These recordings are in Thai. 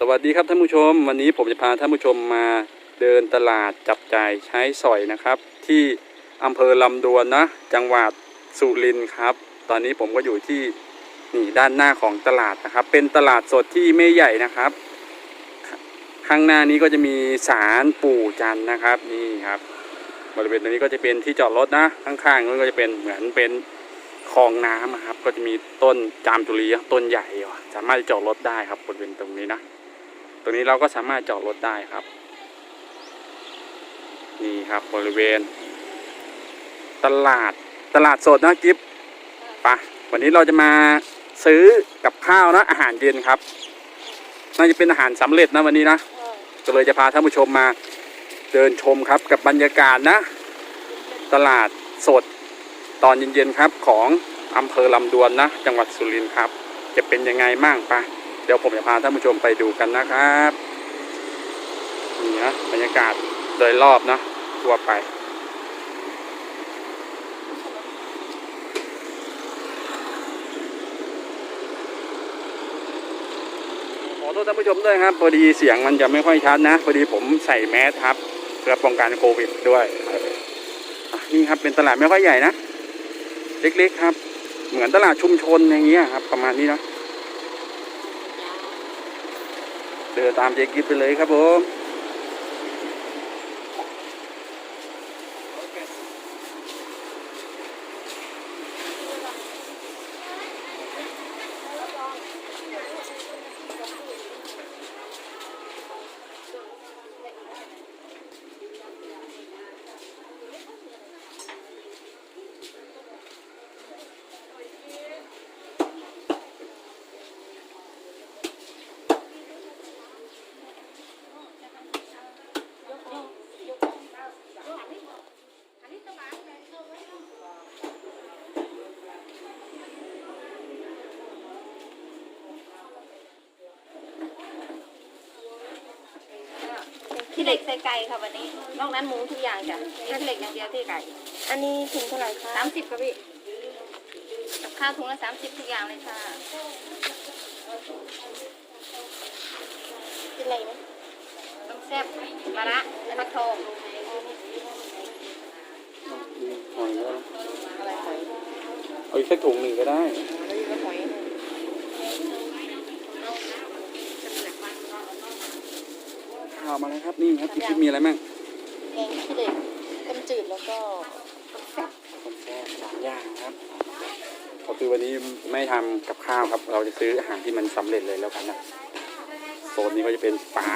สวัสดีครับท่านผู้ชม วันนี้ผมจะพาท่านผู้ชมมาเดินตลาดจับจ่ายใช้สอยนะครับ ที่อำเภอลำดวนนะ จังหวัดสุรินทร์ครับ ตอนนี้ผมก็อยู่ที่นี่ด้านหน้าของตลาดนะครับ เป็นตลาดสดที่ไม่ใหญ่นะครับ ข้างหน้านี้ก็จะมีศาลปู่จันนะครับนี่ครับ บริเวณตรงนี้ก็จะเป็นที่จอดรถนะข้างๆนู้นก็จะเป็นเหมือนเป็นคลองน้ำอะครับ ก็จะมีต้นจามจุลีต้นใหญ่ สามารถจอดรถได้ครับบริเวณตรงนี้นะ รงนี้เราก็สามารถจอดรถได้ครับ นี่ครับบริเวณ ตลาดตลาดสดนะกิฟปะวันนี้เราจะมาซื้อกับข้าวนะอาหารเย็นครับ น่าจะเป็นอาหารสำเร็จนะวันนี้นะก็เลยจะพาท่านผู้ชมมาเดินชมครับกับบรรยากาศนะ ตลาดสดตอนเย็นๆครับของอำเภอลำดวนนะ จังหวัดสุรินทร์ครับ จะเป็นยังไงมั่งปะ เดี๋ยวผมจะพาท่านผู้ชมไปดูกันนะครับนี่นะบรรยากาศโดยรอบนะทั่วไป ขอโทษท่านผู้ชมด้วยครับพอดีเสียงมันจะไม่ค่อยชัดนะพอดีผมใส่แมสครับเพื่อป้องกันโควิดด้วยนี่ครับเป็นตลาดไม่ค่อยใหญ่นะ เล็กๆครับ เหมือนตลาดชุมชนอย่างเงี้ยครับ ประมาณนี้นะ เดินตามเจ๊กิฟไปเลยครับผม ที่เหล็กใส่ไก่ค่ะวันนี้ นอกนั้นหมูทุกอย่างจ้ะมีที่เหล็กอย่างเดียวที่ไก่อันนี้ถุงเท่าไหร่คะสามสิบค่ะพี่กับข้าวถุงละสามสิบทุกอย่างเลยค่ะกินอะไรไหมต้องแซ่บมะระและฟักทองหอยก็อะไรหอยเอาอีกสักถุงหนึ่งก็ได้ แล้วอยู่กับหอย ข้าวมาแล้วครับนี่ครับพี่คิดมีอะไรบ้างแกงขี้เหล็กต้มจืดแล้วก็ต้มแซ่บผมแค่สามอย่างครับก็คือวันนี้ไม่ทำกับข้าวครับ เราจะซื้ออาหารที่มันสำเร็จเลยแล้วกันนะโซนนี้ก็จะเป็นปลา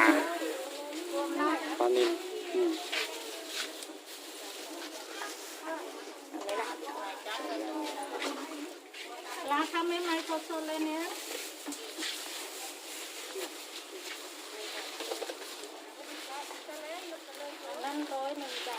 ปลานิ่มอืมร้านทำไม่ไหมเขาสดเลยเนี้ยนั่นร้อยหนึ่งจ้ะ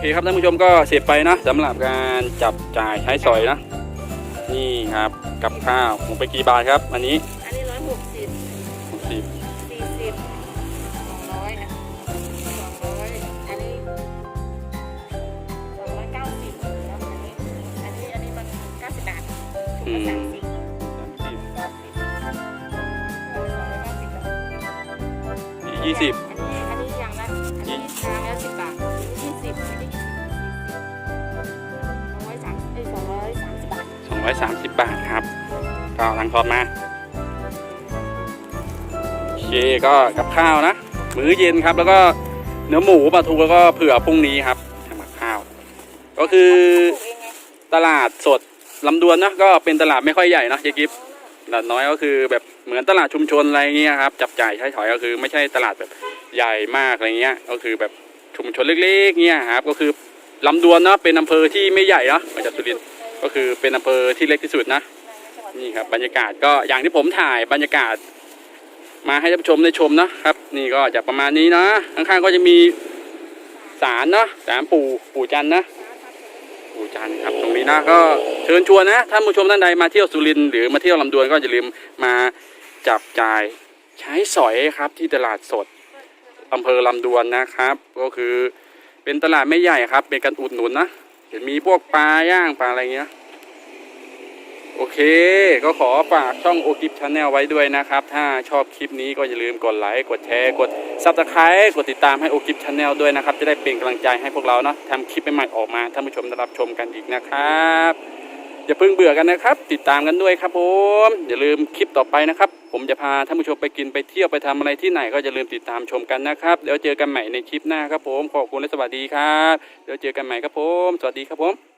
ครับท่านผู้ชมก็เสร็จไปนะสำหรับการจับจ่ายใช้สอยนะ นี่ครับกับข้าวผมไปกี่บาทครับ อันนี้อันนี้ร้อยหกสิบสิบสี่สิบสองร้อยอะสองร้อยอันนี้สองร้อยเก้าสิบแล้วอันนี้อันนี้อันนี้มันเก้าสิบบาทถุงละสามสิบสิบเก้าสิบสองร้อยเก้าสิบแล้วยี่สิบอันนี้อันนี้อย่างละอันนี้ชา 130 บาทครับ ก็รังขอบมา โอเคก็กับข้าวนะ มื้อเย็นครับ แล้วก็เนื้อหมูปลาทูแล้วก็เผื่อพรุ่งนี้ครับทำกับข้าว ก็คือตลาดสดลำดวนนะก็เป็นตลาดไม่ค่อยใหญ่นะเจ๊กิฟตลาดน้อยก็คือแบบเหมือนตลาดชุมชนอะไรเงี้ยครับ จับจ่ายใช้ถอยก็คือไม่ใช่ตลาดแบบใหญ่มากอะไรเงี้ย ก็คือแบบชุมชนเล็กๆเงี้ยครับ ก็คือลำดวนนะเป็นอำเภอที่ไม่ใหญ่นะมาจากสุรินทร์ ก็คือเป็นอำเภอที่เล็กที่สุดนะนี่ครับบรรยากาศก็อย่างที่ผมถ่ายบรรยากาศ มาให้ท่านผู้ชมได้ชมนะครับ นี่ก็จะประมาณนี้นะข้างๆก็จะมีศาลเนาะศาลปู่ปู่จันทร์นะ ปู่จันทร์ครับตรงนี้นะก็เชิญชวนนะท่านผู้ชมท่านใดมาเที่ยวสุรินทร์หรือมาเที่ยวลำดวนก็อย่าลืมมาจับจ่ายใช้สอยครับที่ตลาดสดอำเภอลำดวนนะครับ ก็คือเป็นตลาดไม่ใหญ่ครับ เป็นการอุดหนุนนะ เห็นมีพวกปลาย่างปลาอะไรเงี้ย โอเค ก็ขอฝากช่องโอกิฟชาแนลไว้ด้วยนะครับ ถ้าชอบคลิปนี้ก็อย่าลืมกดไลค์ กดแชร์ กดซับสไครต์กดติดตามให้โอกิฟชาแนลด้วยนะครับ จะได้เป็นกำลังใจให้พวกเราเนาะทำคลิปใหม่ๆออกมาท่านผู้ชมได้รับชมกันอีกนะครับ อย่าเพิ่งเบื่อกันนะครับ ติดตามกันด้วยครับผมอย่าลืมคลิปต่อไปนะครับ ผมจะพาท่านผู้ชมไปกินไปเที่ยวไปทำอะไรที่ไหนก็อย่าลืมติดตามชมกันนะครับเดี๋ยวเจอกันใหม่ในคลิปหน้าครับผมขอบคุณและสวัสดีครับเดี๋ยวเจอกันใหม่ครับผม สวัสดีครับผม